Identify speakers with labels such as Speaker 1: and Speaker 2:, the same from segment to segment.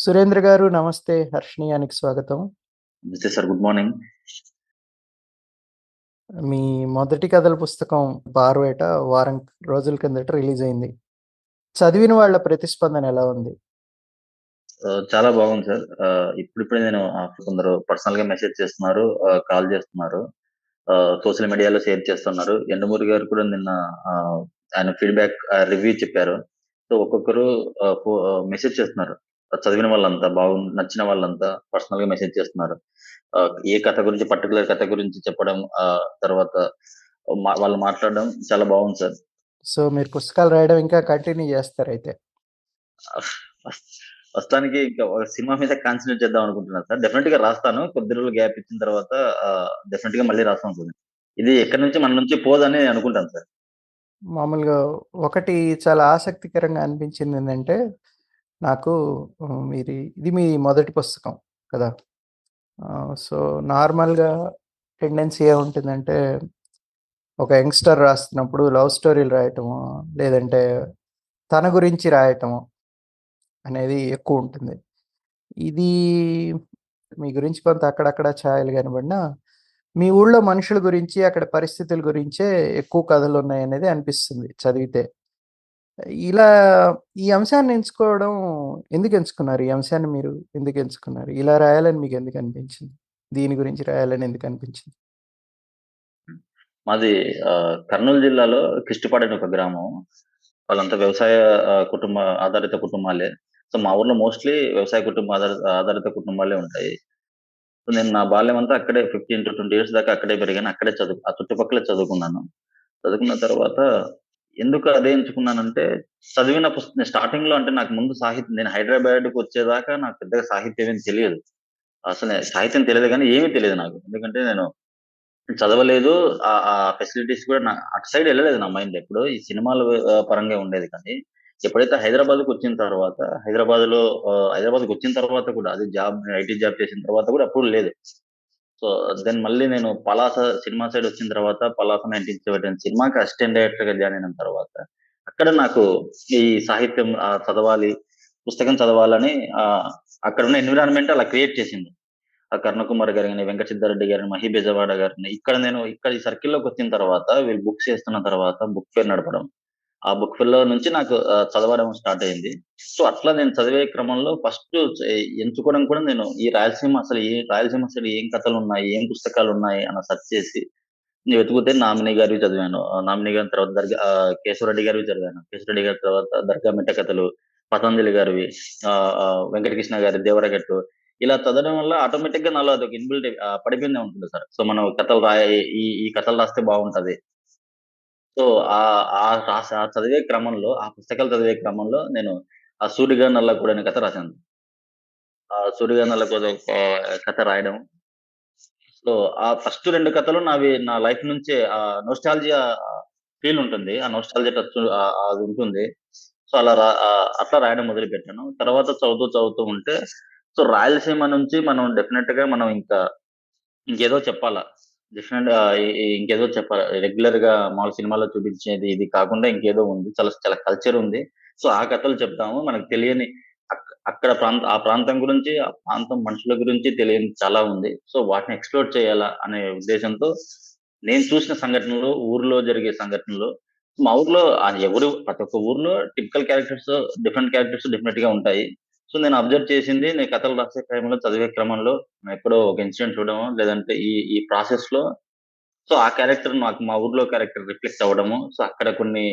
Speaker 1: సురేంద్ర గారు నమస్తే. హర్షణీయానికి స్వాగతం.
Speaker 2: నమస్తే సార్. Good morning.
Speaker 1: మీ మొదటి కథల పుస్తకం 'బారువేట' వారం రోజుల కిందట రిలీజ్ అయింది. చదివిన వాళ్ళ ప్రతిస్పందన ఎలా ఉంది?
Speaker 2: చాలా బాగుంది సార్. ఇప్పుడిప్పుడే నేను కొందరు పర్సనల్‌గా మెసేజ్ చేస్తున్నారు. కాల్ చేస్తున్నారు. సోషల్ మీడియాలో షేర్ చేస్తున్నారు. యండమూరి గారు కూడా నిన్న ఆయన ఫీడ్‌బ్యాక్ రివ్యూ చెప్పారు. సో, ఒక్కొక్కరు మెసేజ్ చేస్తున్నారు. చదివిన వాళ్ళంతా బాగుంది నచ్చిన వాళ్ళంతా పర్సనల్‌గా మెసేజ్ చేస్తున్నారు. ఏ కథ గురించి పర్టిక్యులర్ కథ గురించి చెప్పడం తర్వాత వాళ్ళు మాట్లాడడం చాలా బాగుంది సార్.
Speaker 1: సో, మీరు పుస్తకాలు రాయడం ఇంకా కంటిన్యూ చేస్తారైతే.
Speaker 2: ప్రస్తుతానికి ఇంకా సినిమా మీద కాన్సంట్రేట్ చేద్దాం అనుకుంటున్నాను సార్. డెఫినెట్‌గా రాస్తాను. కొద్ది రోజులు గ్యాప్ ఇచ్చిన తర్వాత ఆహ్, డెఫినెట్‌గా మళ్ళీ రాస్తాను. ఇది ఎక్కడి నుంచి మన నుంచి పోదని అనుకుంటాను సార్.
Speaker 1: మామూలుగా ఒకటి చాలా ఆసక్తికరంగా అనిపించిందేంటంటే, నాకు మీరు మీది ఇది మీ మొదటి పుస్తకం కదా! సో, నార్మల్‌గా టెండెన్సీ ఏముంటుందంటే, ఒక యంగ్‌స్టర్ రాస్తున్నప్పుడు లవ్ స్టోరీలు రాయటము, లేదంటే తన గురించి రాయటము అనేది ఎక్కువ ఉంటుంది ఇది మీ గురించి కొంత అక్కడక్కడ ఛాయలు కనబడినా, మీ ఊళ్ళో మనుషుల గురించి, అక్కడ పరిస్థితుల గురించే ఎక్కువ కథలున్నాయనేది అనిపిస్తుంది చదివితే. ఇలా ఈ అంశాన్ని ఎంచుకోవడం ఎందుకు ఎంచుకున్నారు? ఈ అంశాన్ని మీరు ఎందుకు ఎంచుకున్నారు? ఇలా రాయాలని మీకు ఎందుకు అనిపించింది? దీని గురించి రాయాలని ఎందుకు అనిపించింది?
Speaker 2: మాది కర్నూలు జిల్లాలో కిష్టిపాడు ఒక గ్రామం. వాళ్ళంతా వ్యవసాయ కుటుంబ ఆధారిత కుటుంబాలే. సో, మా ఊర్లో మోస్ట్‌లీ వ్యవసాయ కుటుంబ ఆధారిత కుటుంబాలే ఉంటాయి. సో, నేను నా బాల్యం అంతా అక్కడే 15-20 ఇయర్స్ దాకా అక్కడే పెరిగాను. అక్కడే చదువు ఆ చుట్టుపక్కల చదువుకున్నాను. చదువుకున్న తర్వాత ఎందుకు అదే ఎంచుకున్నానంటే, చదివిన పుస్తకం స్టార్టింగ్లో అంటే నాకు ముందు సాహిత్యం నేను హైదరాబాద్‌కి వచ్చేదాకా నాకు పెద్దగా సాహిత్యం ఏమి తెలియదు. అసలు సాహిత్యం తెలియదు కానీ ఏమీ తెలియదు నాకు. ఎందుకంటే నేను చదవలేదు. ఆ ఫెసిలిటీస్ కూడా నా అటు సైడ్ వెళ్ళలేదు నా మైండ్ ఎప్పుడు ఈ సినిమాల పరంగా ఉండేది కానీ, ఎప్పుడైతే హైదరాబాద్‌కొచ్చిన తర్వాత హైదరాబాద్లో ఆహ్, హైదరాబాద్‌కొచ్చిన తర్వాత కూడా అది జాబ్ ఐటీ జాబ్ చేసిన తర్వాత కూడా అప్పుడు లేదు. సో, దెన్ మళ్ళీ నేను పలాస సినిమా సైడ్ వచ్చిన తర్వాత పలాస 1977 సినిమాకి అసిస్టెంట్ డైరెక్టర్‌గా జాయిన్ అయిన తర్వాత, అక్కడ నాకు ఈ సాహిత్యం చదవాలి, పుస్తకం చదవాలని అక్కడ ఉన్న ఎన్విరాన్మెంట్ అలా క్రియేట్ చేసింది. ఆ కర్ణకుమార్ గారు కానీ వెంకట సిద్ధారెడ్డి గారిని, మహి బెజవాడ గారిని ఇక్కడ నేను ఇక్కడ ఈ సర్కిల్‌లోకి వచ్చిన తర్వాత వీళ్ళు బుక్స్ చేస్తున్న తర్వాత బుక్ ఫేర్ నడపడం. ఆ బుక్ ఫేర్‌లో నుంచి నాకు చదవడం స్టార్ట్ అయింది. సో, అట్లా నేను చదివే క్రమంలో ఫస్ట్ ఎంచుకోవడం కూడా నేను ఈ రాయలసీమ అసలు ఏ రాయలసీమ అసలు ఏం కథలు ఉన్నాయి ఏం పుస్తకాలు ఉన్నాయి అని సెర్చ్ చేసి వెతుకుతే నామినీ గారివి చదివాను. నామినీ గారి తర్వాత దర్గా కేశవరెడ్డి గారివి చదివాను. కేశవరెడ్డి గారి తర్వాత దర్గా మిట్ట కథలు, పతంజలి గారివి, ఆ వెంకటకృష్ణ గారి దేవరగట్టు ఇలా చదవడం వల్ల ఆటోమేటిక్‌గా నాలో అదొక ఇన్‌బిల్ట్ పడిపోయిందే ఉంటుంది సార్. సో, మనం కథలు రాయ ఈ ఈ కథలు రాస్తే బాగుంటది. సో, ఆ ఆహ్, ఆ చదివే క్రమంలో ఆ పుస్తకాలు చదివే క్రమంలో నేను ఆ 'సూరిగా నల్లకూడు' అనే కథ రాశాను. ఆ 'సూరిగా నల్లకూడు' ఆహ్, కథ రాయడం. సో, ఆ ఫస్ట్ 2 కథలు నావి నా లైఫ్ నుంచే ఆహ్, నోస్టాల్జియా ఫీల్ ఉంటుంది. ఆ నోస్టాల్జియా టచ్ ఆహ్, అది ఉంటుంది. సో, అలా రా ఆహ్, అట్లా రాయడం మొదలుపెట్టాను. తర్వాత చదువుతూ చదువుతూ ఉంటే సో, రాయలసీమ నుంచి మనం డెఫినిట్‌గా మనం ఇంకా ఇంకేదో చెప్పాలా. డెఫినిట్‌గా ఇంకేదో చెప్పాలి రెగ్యులర్గా రెగ్యులర్‌గా మామూలు సినిమాలో చూపించేది ఇది కాకుండా ఇంకేదో ఉంది. చాలా చాలా కల్చర్ ఉంది. సో, ఆ కథలు చెప్తాము. మనకు తెలియని అక్కడ ప్రాంత ఆ ప్రాంతం గురించి, ఆ ప్రాంతం మనుషుల గురించి తెలియని చాలా ఉంది. సో, వాటిని ఎక్స్‌ప్లోర్ చేయాలా అనే ఉద్దేశంతో నేను చూసిన సంఘటనలు, ఊర్లో జరిగే సంఘటనలు మా ఊర్లో ఎవరు ప్రతి ఒక్క ఊర్లో టిపికల్ క్యారెక్టర్స్, డిఫరెంట్ క్యారెక్టర్స్ డెఫినిట్‌గా ఉంటాయి. సో, నేను అబ్జర్వ్ చేసింది నేను కథలు రాసే క్రమంలో, చదివే క్రమంలో ఎక్కడో ఒక ఇన్సిడెంట్ చూడడము లేదంటే ఈ ఈ ప్రాసెస్‌లో సో, ఆ క్యారెక్టర్ నాకు మా ఊర్లో క్యారెక్టర్ రిఫ్లెక్ట్ అవ్వడము. సో, అక్కడ కొన్ని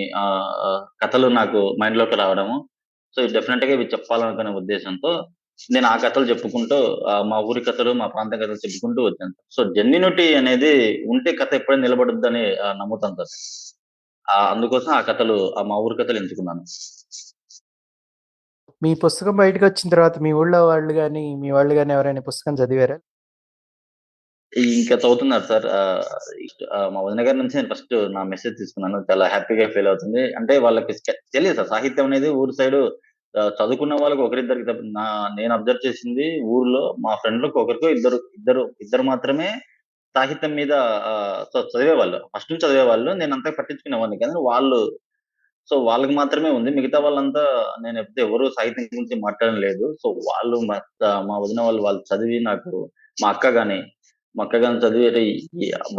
Speaker 2: కథలు నాకు మైండ్లోకి రావడము. సో, డెఫినెట్గా ఇవి చెప్పాలనుకునే ఉద్దేశంతో నేను ఆ కథలు చెప్పుకుంటూ మా ఊరి కథలు, మా ప్రాంతం కథలు చెప్పుకుంటూ వచ్చాను. సో, జెన్యునిటీ అనేది ఉంటే కథ ఎప్పుడైనా నిలబడుద్దని నమ్ముతాను సార్. అందుకోసం ఆ కథలు మా ఊరి కథలు ఎంచుకున్నాను.
Speaker 1: మీ పుస్తకం బయటకు వచ్చిన తర్వాత మీ ఊళ్ళో వాళ్ళు కానీ మీ వాళ్ళు కానీ ఎవరైనా పుస్తకం చదివారా?
Speaker 2: ఇంకా చదువుతున్నారు సార్. మా వదిన గారి నుంచి నేను ఫస్ట్ నా మెసేజ్ తీసుకున్నాను. చాలా హ్యాపీగా ఫీల్ అవుతుంది. అంటే వాళ్ళకి తెలియదు సార్. సాహిత్యం అనేది ఊరు సైడ్ చదువుకున్న వాళ్ళకి ఒకరిద్దరికి నా నేను అబ్జర్వ్ చేసింది ఊర్లో మా ఫ్రెండ్‌లకు ఒకరికో ఇద్దరు ఇద్దరు ఇద్దరు మాత్రమే సాహిత్యం మీద చదివేవాళ్ళు. ఫస్ట్ నుంచి చదివేవాళ్ళు. నేను అంతా పట్టించుకునేవాడిని కానీ వాళ్ళు సో వాళ్ళకి మాత్రమే ఉంది. మిగతా వాళ్ళంతా నేను ఎప్పుడు ఎవరు సాహిత్యం గురించి మాట్లాడడం లేదు. సో వాళ్ళు మా మా వదిన వాళ్ళు, వాళ్ళు చదివి నాకు మా అక్క గాని, మా అక్క గాని చదివి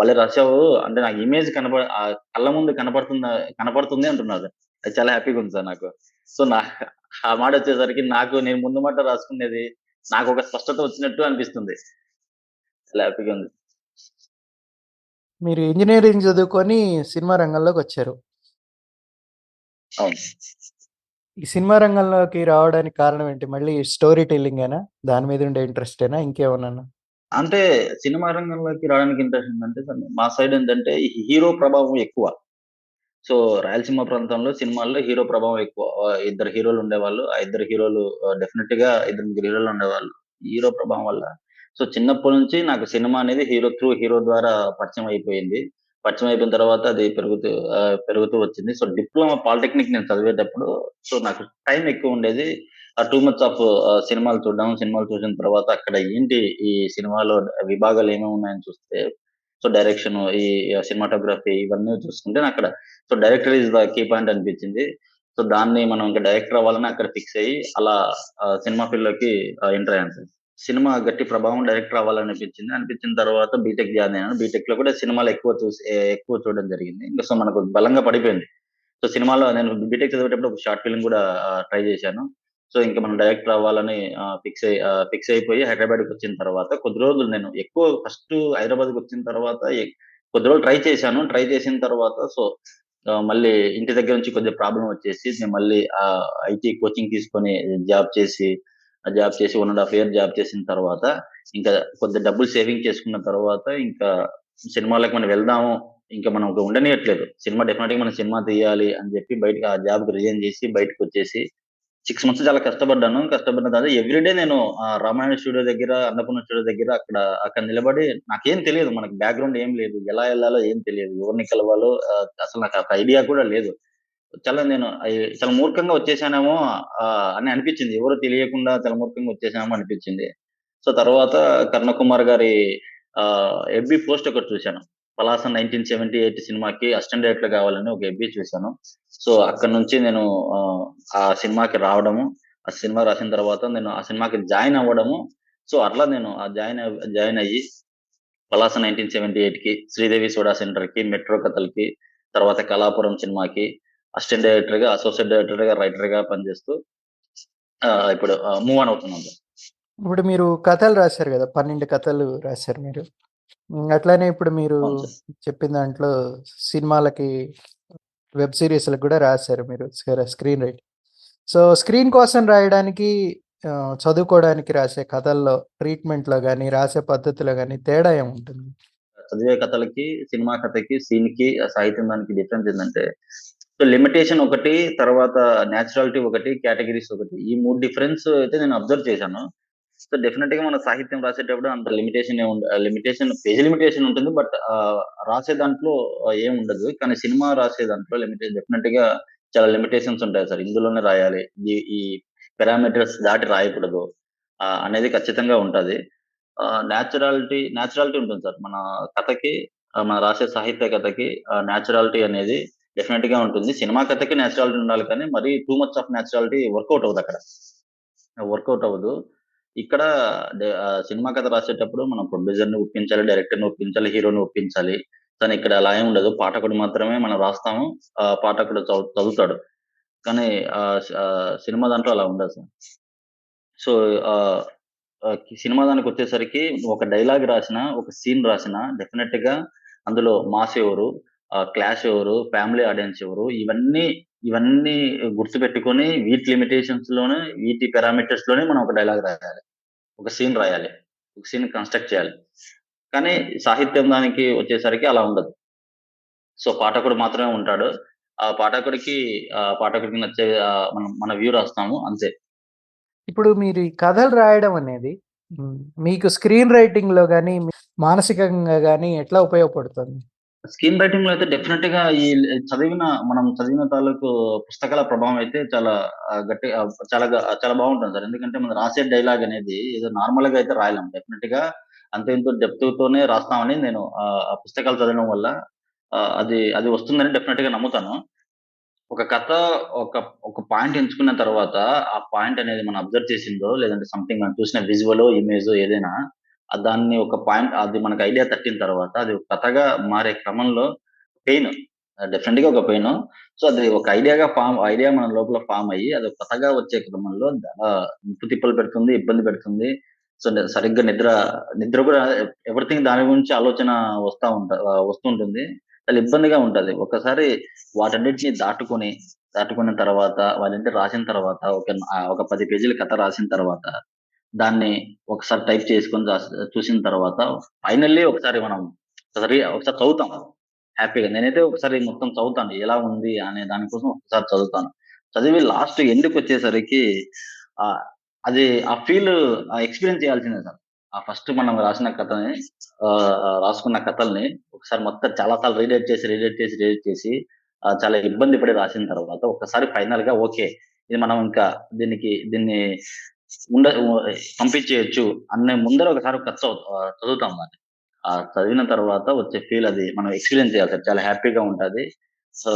Speaker 2: భలే రాసావు" అంటే నాకు ఇమేజ్ కనప కళ్ళ ముందు కనపడుతుందా కనపడుతుంది అంటున్నారు. అది చాలా హ్యాపీగా ఉంది సార్ నాకు. సో నా ఆ మాటొచ్చేసరికి నాకు నేను ముందు మాట రాసుకునేది నాకు ఒక స్పష్టత వచ్చినట్టు అనిపిస్తుంది. చాలా హ్యాపీగా ఉంది.
Speaker 1: మీరు ఇంజనీరింగ్ చదువుకొని సినిమా రంగంలోకి వచ్చారు
Speaker 2: అవును.
Speaker 1: ఈ సినిమా రంగంలోకి రావడానికి కారణం ఏంటి? మళ్ళీ స్టోరీ టెల్లింగేనా? దాని మీద ఉండే ఇంట్రెస్టేనా? ఇంకేమన్నానా?
Speaker 2: అంటే సినిమా రంగంలోకి రావడానికి ఇంట్రెస్ట్ ఏంటంటే సార్ మా సైడ్ ఏంటంటే హీరో ప్రభావం ఎక్కువ. సో రాయలసీమ ప్రాంతంలో సినిమాల్లో హీరో ప్రభావం ఎక్కువ. ఇద్దరు హీరోలు ఉండేవాళ్ళు. ఆ ఇద్దరు హీరోలు ఆహ్, డెఫినిట్‌గా ఇద్దరు ముగ్గురు హీరోలు ఉండేవాళ్ళు. హీరో ప్రభావం వల్ల సో చిన్నప్పటి నుంచి నాకు సినిమా అనేది హీరో త్రూ హీరో ద్వారా పరిచయం అయిపోయింది. పరిచయం అయిపోయిన తర్వాత అది పెరుగుతూ పెరుగుతూ వచ్చింది. సో డిప్లొమా పాలిటెక్నిక్ నేను చదివేటప్పుడు సో నాకు టైం ఎక్కువ ఉండేది. ఆ టూ మంత్స్ ఆఫ్ సినిమాలు చూడడం. సినిమాలు చూసిన తర్వాత అక్కడ ఏంటి ఈ సినిమాలో విభాగాలు ఏమేమి ఉన్నాయని చూస్తే సో డైరెక్షన్, ఈ సినిమాటోగ్రఫీ ఇవన్నీ చూసుకుంటే అక్కడ so director is the key point అనిపించింది. సో దాన్ని మనం ఇంకా డైరెక్టర్ అవ్వాలని అక్కడ ఫిక్స్ అయ్యి అలా సినిమా ఫీల్డ్లోకి ఎంటర్ అయ్యాను సార్. సినిమా గట్టి ప్రభావం డైరెక్టర్ అవ్వాలనిపించింది. అనిపించిన తర్వాత బీటెక్ జాయిన్ అయ్యాను. బీటెక్‌లో కూడా సినిమాలు ఎక్కువ చూసి ఎక్కువ చూడడం జరిగింది. ఇంకా సో మనకు బలంగా పడిపోయింది. సో సినిమాలో నేను బీటెక్ చదివేటప్పుడు ఒక షార్ట్ ఫిల్మ్ కూడా ట్రై చేశాను. సో ఇంకా మనం డైరెక్టర్ అవ్వాలని ఫిక్స్ అయ్యి ఫిక్స్ అయిపోయి హైదరాబాద్‌కొచ్చిన తర్వాత కొద్ది రోజులు నేను ఎక్కువ ఫస్ట్ హైదరాబాద్‌కొచ్చిన తర్వాత కొద్ది రోజులు ట్రై చేశాను. ట్రై చేసిన తర్వాత సో మళ్ళీ ఇంటి దగ్గర నుంచి కొద్దిగా ప్రాబ్లం వచ్చేసి నేను మళ్ళీ ఐటీ కోచింగ్ తీసుకొని జాబ్ చేసి, జాబ్ చేసి one and half year job చేసిన తర్వాత ఇంకా కొద్దిగా డబ్బులు సేవింగ్ చేసుకున్న తర్వాత ఇంకా సినిమాలకు మనం వెళ్దాము. ఇంకా మనం ఉండనియట్లేదు. సినిమా డెఫినెట్గా మనం సినిమా తీయాలి అని చెప్పి బయటకి ఆ జాబ్‌కి రిజైన్ చేసి బయటకు వచ్చేసి సిక్స్ మంత్స్ చాలా కష్టపడ్డాను. కష్టపడిన తర్వాత ఎవ్రీడే నేను ఆ రామాయణ స్టూడియో దగ్గర, అన్నపూర్ణ స్టూడియో దగ్గర అక్కడ అక్కడ నిలబడి నాకేం తెలియదు. మనకి బ్యాక్‌గ్రౌండ్ ఏం లేదు. ఎలా వెళ్ళాలో ఏం తెలియదు. ఎవరిని కలవాలో అసలు నాకు ఐడియా కూడా లేదు. చాలా నేను చాలా మూర్ఖంగా వచ్చేసానేమో అని అనిపించింది. ఎవరో తెలియకుండా చాలా మూర్ఖంగా వచ్చేసానేమో అనిపించింది. సో తర్వాత కర్ణకుమార్ గారి ఎబ్బి పోస్ట్ ఒకటి చూశాను. 'పలాస 1978' సినిమాకి అసిస్టెంట్ డైరెక్టర్ కావాలని ఒక ఎబ్బి చూశాను. సో అక్కడి నుంచి నేను ఆ సినిమాకి రావడము, ఆ సినిమా రాసిన తర్వాత నేను ఆ సినిమాకి జాయిన్ అవ్వడము. సో అట్లా నేను ఆ జాయిన్ జాయిన్ అయ్యి 'పలాస 1978'కి, 'శ్రీదేవి సోడా సెంటర్‌కి, 'మెట్రో కథలకి, తర్వాత 'కళాపురం' సినిమాకి అసిస్టెంట్ డైరెక్టర్‌గా, అసోసియేట్ డైరెక్టర్‌గా, రైటర్‌గా పనిచేస్తూ ఆహ్, ఇప్పుడు ఆహ్, మూవ్ ఆన్ అవుతున్నాను సార్.
Speaker 1: ఇప్పుడు మీరు కథలు రాసారు గదా! 12 కథలు రాసారు మీరు. అట్లానే ఇప్పుడు మీరు. చెప్పిన దాంట్లో సినిమాలకి, వెబ్ సీరీస్‌లకి కూడా రాసారు మీరు స్క్ర స్క్రీన్ రైటింగ్. సో స్క్రీన్ కోసం రాయడానికి చదువుకోవడానికి రాసే కథల్లో ట్రీట్మెంట్‌లో గాని, రాసే పద్ధతిలో గాని తేడా ఏముంటుంది?
Speaker 2: చదివే కథలకి, సినిమా కథకి, సీన్‌కి, సాహిత్యం దానికి డిఫరెన్స్ ఏందంటే సో లిమిటేషన్ ఒకటి, తర్వాత నేచురాలిటీ ఒకటి, కేటగిరీస్ ఒకటి. ఈ మూడు డిఫరెన్స్ అయితే నేను అబ్జర్వ్ చేశాను. సో డెఫినెట్గా మన సాహిత్యం రాసేటప్పుడు అంత లిమిటేషన్ లిమిటేషన్ పేజ్ లిమిటేషన్ ఉంటుంది. బట్ రాసే దాంట్లో ఏం ఉండదు. కానీ సినిమా రాసే దాంట్లో లిమిటేషన్ డెఫినిట్‌గా చాలా లిమిటేషన్స్ ఉంటాయి సార్. ఇందులోనే రాయాలి. ఈ ఈ పారామీటర్స్ దాటి రాయకూడదు. అనేది ఖచ్చితంగా ఉంటుంది న్యాచురాలిటీ నేచురాలిటీ నేచురాలిటీ ఉంటుంది సార్. మన కథకి మన రాసే సాహిత్య కథకి న్యాచురాలిటీ అనేది డెఫినెట్గా ఉంటుంది. సినిమా కథకి నేచురాలిటీ ఉండాలి కానీ మరీ too much of naturality work out అవ్వదక్కడ. Work out అవ్వదు. ఇక్కడ సినిమా కథ రాసేటప్పుడు మనం ప్రొడ్యూసర్‌ని ఒప్పించాలి, డైరెక్టర్‌ని ఒప్పించాలి, హీరోని ఒప్పించాలి. కానీ ఇక్కడ అలా ఏమి ఉండదు. పాఠకుడు మాత్రమే మనం రాస్తాము. ఆ పాఠకుడు చదువుతాడు. కానీ సినిమా దాంట్లో అలా ఉండదు సార్. సో సినిమా దానికి సినిమా దానికొచ్చేసరికి ఒక డైలాగ్ రాసిన ఒక సీన్ రాసిన డెఫినెట్గా అందులో మాస్ ఎవరు, క్లాష్ ఎవరు, ఫ్యామిలీ ఆడియన్స్ ఎవరు ఇవన్నీ ఇవన్నీ గుర్తుపెట్టుకొని వీటి లిమిటేషన్స్లోనే వీటి పారామీటర్స్‌లోనే మనం ఒక డైలాగ్ రాయాలి. ఒక సీన్ రాయాలి. ఒక సీన్ కన్‌స్ట్రక్ట్ చేయాలి. కానీ సాహిత్యం దానికి వచ్చేసరికి అలా ఉండదు. సో పాఠకుడు మాత్రమే ఉంటాడు. ఆ పాఠకుడికి ఆ పాఠకుడికి నచ్చే మనం మన వ్యూ రాస్తాము అంతే.
Speaker 1: ఇప్పుడు మీరు ఈ కథలు రాయడం అనేది మీకు స్క్రీన్ రైటింగ్లో కానీ మానసికంగా కానీ ఎట్లా ఉపయోగపడుతుంది?
Speaker 2: స్క్రీన్ రైటింగ్‌లో అయితే డెఫినెట్గా ఈ చదివిన మనం చదివిన తాలూకు పుస్తకాల ప్రభావం అయితే చాలా గట్టి చాలా చాలా బాగుంటుంది సార్. ఎందుకంటే మనం రాసే డైలాగ్ అనేది ఏదో నార్మల్గా అయితే రాయలేం. డెఫినెట్గా అంత ఎంతో డెప్త్ తోనే రాస్తామని నేను ఆ పుస్తకాలు చదవడం వల్ల అది అది వస్తుందని డెఫినెట్గా నమ్ముతాను. ఒక కథ ఒక ఒక పాయింట్ ఎంచుకున్న తర్వాత, ఆ పాయింట్ అనేది మనం అబ్జర్వ్ చేసిందో, లేదంటే సంథింగ్ మనం చూసిన విజువలో, ఇమేజ్ ఏదైనా దాన్ని ఒక పాయింట్ అది మనకు ఐడియా తట్టిన తర్వాత, అది కథగా మారే క్రమంలో పెయిన్ డెఫినెట్గా ఒక పెయిన్ సో, అది ఒక ఐడియాగా ఫామ్ ఐడియా మన లోపల ఫామ్ అయ్యి, అది కథగా వచ్చే క్రమంలో ఆహ్, తిప్పలు పెడుతుంది, ఇబ్బంది పెడుతుంది. సో, సరిగ్గా నిద్ర నిద్ర కూడా ఎవ్రీథింగ్ దాని గురించి ఆలోచన వస్తా ఉంట వస్తుంటుంది. చాలా ఇబ్బందిగా ఉంటది. ఒకసారి వాటన్నిటిని దాటుకొని, దాటుకున్న తర్వాత వాటన్నిటిని రాసిన తర్వాత ఒక ఒక పది పేజీల కథ రాసిన తర్వాత, దాన్ని ఒకసారి టైప్ చేసుకొని చూసిన తర్వాత ఫైనల్లీ ఒకసారి మనం ఒకసారి ఒకసారి చదువుతాం. హ్యాపీగా. నేనైతే ఒకసారి మొత్తం చదువుతాను. ఎలా ఉంది అనే దానికోసం ఒకసారి చదువుతాను. చదివి లాస్ట్ ఎందుకు వచ్చేసరికి అది ఆ ఫీల్ ఆ ఎక్స్‌పీరియన్స్ చేయాల్సిందే సార్. ఆ ఫస్ట్ మనం రాసిన కథని రాసుకున్న కథల్ని ఒకసారి మొత్తం చాలా సార్లు రీరైట్ చేసి, రీరైట్ చేసి, రీరైట్ చేసి చాలా ఇబ్బంది పడి రాసిన తర్వాత ఒక్కసారి ఫైనల్‌గా ఓకే. ఇది మనం ఇంకా దీనికి దీన్ని ఉండ పంపించేయచ్చు పంపించేయొచ్చు అనే ముందర ఒకసారి ఖర్చు చదువుతాం దాన్ని. ఆ చదివిన తర్వాత వచ్చే ఫీల్ అది మనం ఎక్స్‌పీరియన్స్ చేయాలి సార్. చాలా హ్యాపీగా ఉంటది. సో,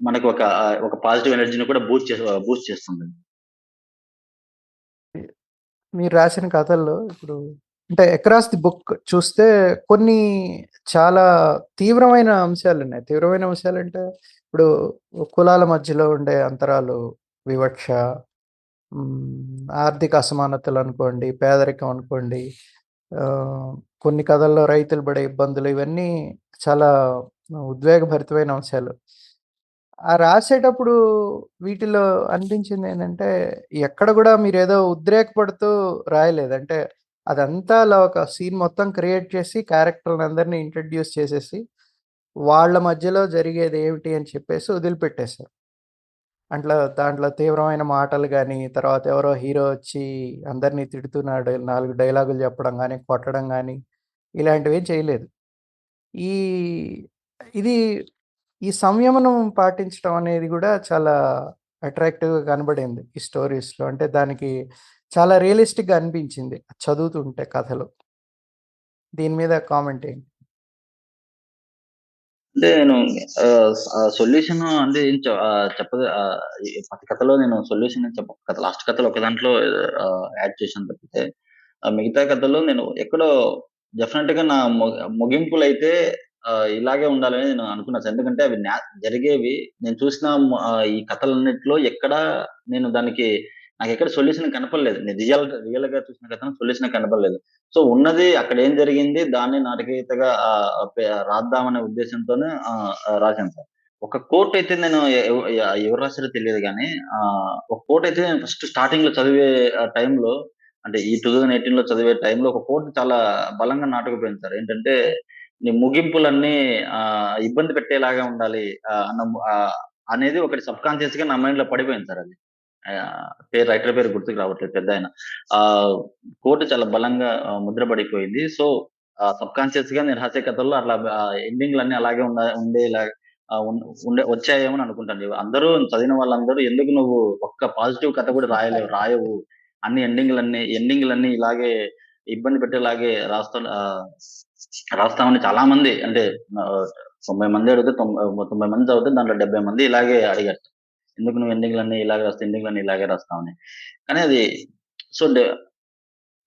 Speaker 2: మనకు ఒక ఒక పాజిటివ్ ఎనర్జీని కూడా బూస్ట్ చేసి బూస్ట్ చేస్తుంది.
Speaker 1: మీరు రాసిన కథల్లో ఇప్పుడు అంటే ఎక్రాస్ ది బుక్ చూస్తే కొన్ని చాలా తీవ్రమైన అంశాలు ఉన్నాయి తీవ్రమైన అంశాలు అంటే ఇప్పుడు కులాల మధ్యలో ఉండే అంతరాలు, వివక్ష, ఆర్థిక అసమానతలు అనుకోండి పేదరికం అనుకోండి, కొన్ని కథల్లో రైతులు పడే ఇబ్బందులు ఇవన్నీ చాలా ఉద్వేగభరితమైన అంశాలు. ఆ రాసేటప్పుడు వీటిలో అనిపించింది ఏంటంటే ఎక్కడ కూడా మీరు ఏదో ఉద్రేకపడుతూ రాయలేదు. అంటే అదంతా అలా ఒక సీన్ మొత్తం క్రియేట్ చేసి క్యారెక్టర్‌లందరిని ఇంట్రడ్యూస్ చేసేసి, వాళ్ళ మధ్యలో జరిగేది ఏమిటి అని చెప్పేసి వదిలిపెట్టేశారు. అంట్లో దాంట్లో తీవ్రమైన మాటలు కానీ తర్వాత ఎవరో హీరో వచ్చి అందరిని తిడుతున్నాడు, నాలుగు డైలాగులు చెప్పడం కానీ కొట్టడం కానీ ఇలాంటివేం చేయలేదు. ఈ ఇది ఈ సంయమనం పాటించడం అనేది కూడా చాలా అట్రాక్టివ్‌గా కనబడింది ఈ స్టోరీస్‌లో. అంటే దానికి చాలా రియలిస్టిక్‌గా అనిపించింది చదువుతుంటే కథలు. దీని మీద కామెంట్ ఏంటి?
Speaker 2: అంటే నేను సొల్యూషన్ అంటే ఏం చెప్పదు ప్రతి కథలో నేను సొల్యూషన్ చెప్ప కథ లాస్ట్ కథలో ఒక దాంట్లో యాడ్ చేసాను తప్పితే, మిగతా కథల్లో నేను ఎక్కడో డెఫినిట్‌గా నా ముగింపులు అయితే ఇలాగే ఉండాలని నేను అనుకున్నాను ఎందుకంటే అవి జరిగేవి నేను చూసిన ఈ కథలన్నిటిలో ఎక్కడ నేను దానికి నాకు ఎక్కడ సొల్యూషన్ కనపడలేదు. నేను రియల్గా చూసిన కథను సొల్యూషన్ కనపడలేదు. సో, ఉన్నది అక్కడ ఏం జరిగింది దాన్ని నాటకీయతగా రాద్దామనే ఉద్దేశంతోనే రాశాను సార్. ఒక కోట్ అయితే నేను ఎవరు రాశారో తెలియదు కానీ ఒక కోట్ అయితే నేను ఫస్ట్ స్టార్టింగ్లో చదివే టైంలో అంటే ఈ 2018లో చదివే టైంలో ఒక కోట్ చాలా బలంగా నాటకపోయింది సార్. ఏంటంటే, నీ ముగింపులన్నీ ఇబ్బంది పెట్టేలాగా ఉండాలి అన్న అనేది ఒకటి సబ్‌కాన్షియస్‌గా నా మైండ్లో పడిపోయింది సార్ అది. పేరు రైటర్ పేరు గుర్తుకు రావట్లేదు పెద్ద ఆయన ఆ కోర్టు చాలా బలంగా ముద్రపడిపోయింది సో, సబ్ సబ్‌కాన్షియస్‌గా నేను రాసే కథల్లో అట్లా ఎండింగ్లు అన్ని అలాగే ఉండ ఉండేలా ఉండే వచ్చాయేమో అని అనుకుంటాను. అందరూ చదివిన వాళ్ళందరూ ఎందుకు నువ్వు ఒక్క పాజిటివ్ కథ కూడా రాయలేవు రాయవు. అన్ని ఎండింగ్‌లన్నీ ఎండింగ్‌లన్నీ ఇలాగే ఇబ్బంది పెట్టేలాగే రాస్తా రాస్తామని చాలా మంది అంటే తొంభై మంది అడిగితే తొంభై మంది చదివితే దాంట్లో 70 మంది ఇలాగే అడిగారు. ఎందుకు నువ్వు ఎండింగ్‌లన్నీ ఇలాగే రాస్తావు, ఎండింగ్‌లన్నీ ఇలాగే రాస్తావని. కానీ అది సో,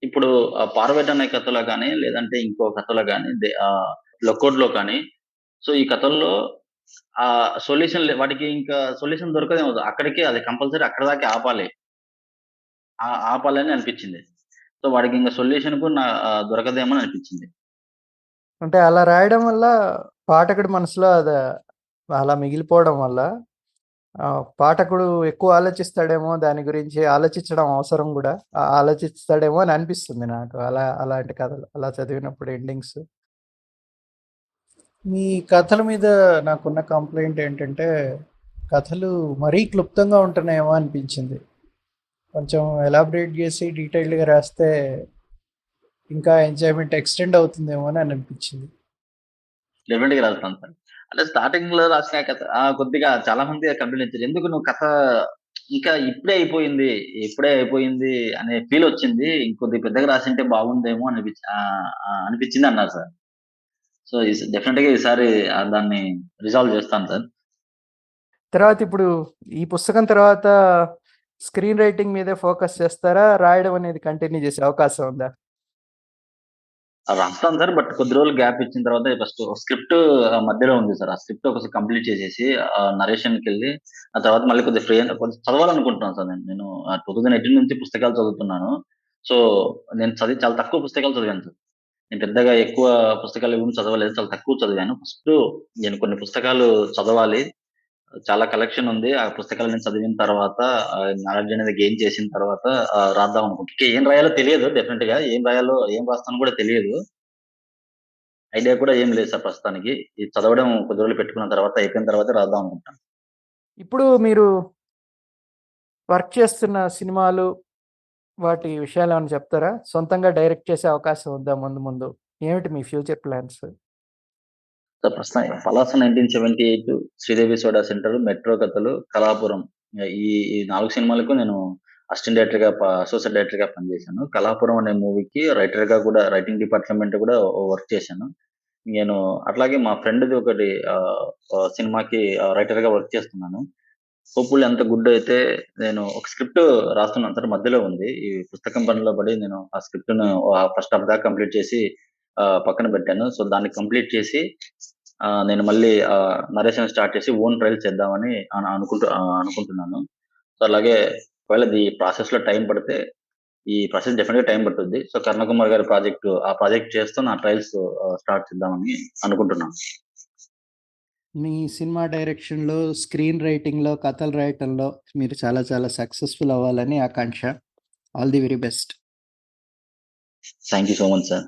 Speaker 2: ఇప్పుడు 'పార్వెట్' అనే కథలో కానీ లేదంటే ఇంకో కథలో కానీ లొక్కోట్లో కానీ, సో, ఈ కథల్లో ఆ సొల్యూషన్ వాటికి ఇంకా సొల్యూషన్ దొరకదేమో అక్కడికే అది కంపల్సరీ అక్కడి దాకా ఆపాలి. ఆ ఆపాలని అనిపించింది. సో, వాడికి ఇంకా సొల్యూషన్ కూడా దొరకదేమో అని అనిపించింది.
Speaker 1: అంటే అలా రాయడం వల్ల పాఠకుడి మనసులో అది అలా మిగిలిపోవడం వల్ల పాఠకుడు ఎక్కువ ఆలోచిస్తాడేమో దాని గురించి ఆలోచించడం అవసరం. ఆహ్, ఆలోచిస్తాడేమో అని అనిపిస్తుంది నాకు. అలా అలాంటి కథలు అలా చదివినప్పుడు ఎండింగ్స్. మీ కథల మీద నాకున్న కంప్లెయింట్ ఏంటంటే, కథలు మరీ క్లుప్తంగా ఉంటున్నాయేమో అనిపించింది. కొంచెం ఎలాబొరేట్ చేసి డీటెయిల్డ్‌గా రాస్తే ఇంకా ఎంజాయ్‌మెంట్ ఎక్స్‌టెండ్ అవుతుందేమో అని అనిపించింది.
Speaker 2: డెఫినిట్‌గా రాస్తాను సార్. అంటే స్టార్టింగ్‌లో రాసిన కథ కొద్దిగా చాలా మంది కంప్లెయింట్ ఎందుకు నువ్వు కథ ఇంకా ఇప్పుడే అయిపోయింది. ఇప్పుడే అయిపోయింది అనే ఫీల్ వచ్చింది. ఇంకొద్ది పెద్దగా రాసింటే బాగుందేమో అనిపించి అనిపించింది అన్నారు సార్. సో, డెఫినెట్గా ఈసారి దాన్ని రిజాల్వ్ చేస్తాను సార్.
Speaker 1: తర్వాత ఇప్పుడు ఈ పుస్తకం తర్వాత స్క్రీన్ రైటింగ్ మీదే ఫోకస్ చేస్తారా? రాయడం అనేది కంటిన్యూ చేసే అవకాశం ఉందా?
Speaker 2: రాస్తాను సార్. బట్ కొద్ది రోజులు గ్యాప్ ఇచ్చిన తర్వాత ఫస్ట్ స్క్రిప్ట్ మధ్యలో ఉంది సార్. ఆ స్క్రిప్ట్ ఒకసారి కంప్లీట్ చేసేసి నరేషన్కి వెళ్ళి ఆ తర్వాత మళ్ళీ కొద్దిగా ఫ్రీ అయిన కొంచెం చదవాలనుకుంటున్నాను సార్ నేను. నేను ఆహ్, 2018 నుంచి పుస్తకాలు చదువుతున్నాను. సో, నేను చదివి చాలా తక్కువ పుస్తకాలు చదివాను సార్. నేను పెద్దగా ఎక్కువ పుస్తకాలు ఏమి చదవలేదు. చాలా తక్కువ చదివాను. ఫస్ట్ నేను కొన్ని పుస్తకాలు చదవాలి. చాలా కలెక్షన్ ఉంది. ఆ పుస్తకాలన్నీ చదివిన తర్వాత నాలెడ్జ్ అనేది గెయిన్ చేసిన తర్వాత రాద్దాం అనుకుంటా ఏం రాయాలో తెలియదు డెఫినిట్‌గా. ఏం రాయాలో, ఏం రాస్తానో కూడా తెలియదు. ఐడియా కూడా ఏం లేదు సార్ ప్రస్తుతానికి. ఇది చదవడం కొద్ది రోజులు పెట్టుకున్న తర్వాత అయిపోయిన తర్వాత రాద్దాం అనుకుంటాను
Speaker 1: ఇప్పుడు మీరు వర్క్ చేస్తున్న సినిమాలు, వాటి విషయాలు ఏమైనా చెప్తారా? సొంతంగా డైరెక్ట్ చేసే అవకాశం ఉందా ముందు ముందు? ఏమిటి మీ ఫ్యూచర్ ప్లాన్స్?
Speaker 2: సో ప్రశ్న 'Palasa 1978', 'Sridevi soda centre', 'metro కథలు', 'కళాపురం' ఈ ఈ 4 సినిమాలకు నేను అసిస్టెంట్ డైరెక్టర్‌గా ప అసోసియేట్ డైరెక్టర్‌గా పనిచేశాను. 'కళాపురం' అనే మూవీకి రైటర్‌గా కూడా రైటింగ్ డిపార్ట్‌మెంట్ కూడా వర్క్ చేశాను. నేను అట్లాగే మా ఫ్రెండ్‌ది ఒకటి సినిమాకి ఆహ్, రైటర్‌గా వర్క్ చేస్తున్నాను. హోప్ఫుల్ అంత గుడ్ అయితే నేను ఒక స్క్రిప్ట్ రాస్తున్నాను సార్. మధ్యలో ఉంది. ఈ పుస్తకం పనిలో పడి నేను ఆ స్క్రిప్ట్‌ను ఆహ్, ఫస్ట్ హాఫ్ దాకా కంప్లీట్ చేసి పక్కన పెట్టాను. సో, దాన్ని కంప్లీట్ చేసి నేను మళ్ళీ నరేషన్ స్టార్ట్ చేసి ఓన్ ట్రయల్స్ చేద్దామని అను అనుకుంటూ అనుకుంటున్నాను. సో, అలాగే ఒకవేళ ఈ ప్రాసెస్‌లో టైం పడితే ఈ ప్రాసెస్ డెఫినిట్‌గా టైం పట్టుద్ది. సో, కరుణకుమార్ గారి ప్రాజెక్ట్ ఆ ప్రాజెక్ట్ చేస్తూ నా ట్రయల్స్ స్టార్ట్ చేద్దామని అనుకుంటున్నాను.
Speaker 1: మీ సినిమా డైరెక్షన్‌లో, స్క్రీన్ రైటింగ్‌లో, కథలు రాయటంలో మీరు చాలా చాలా సక్సెస్‌ఫుల్ అవ్వాలని ఆకాంక్ష. All the very best.
Speaker 2: Thank you so much sir.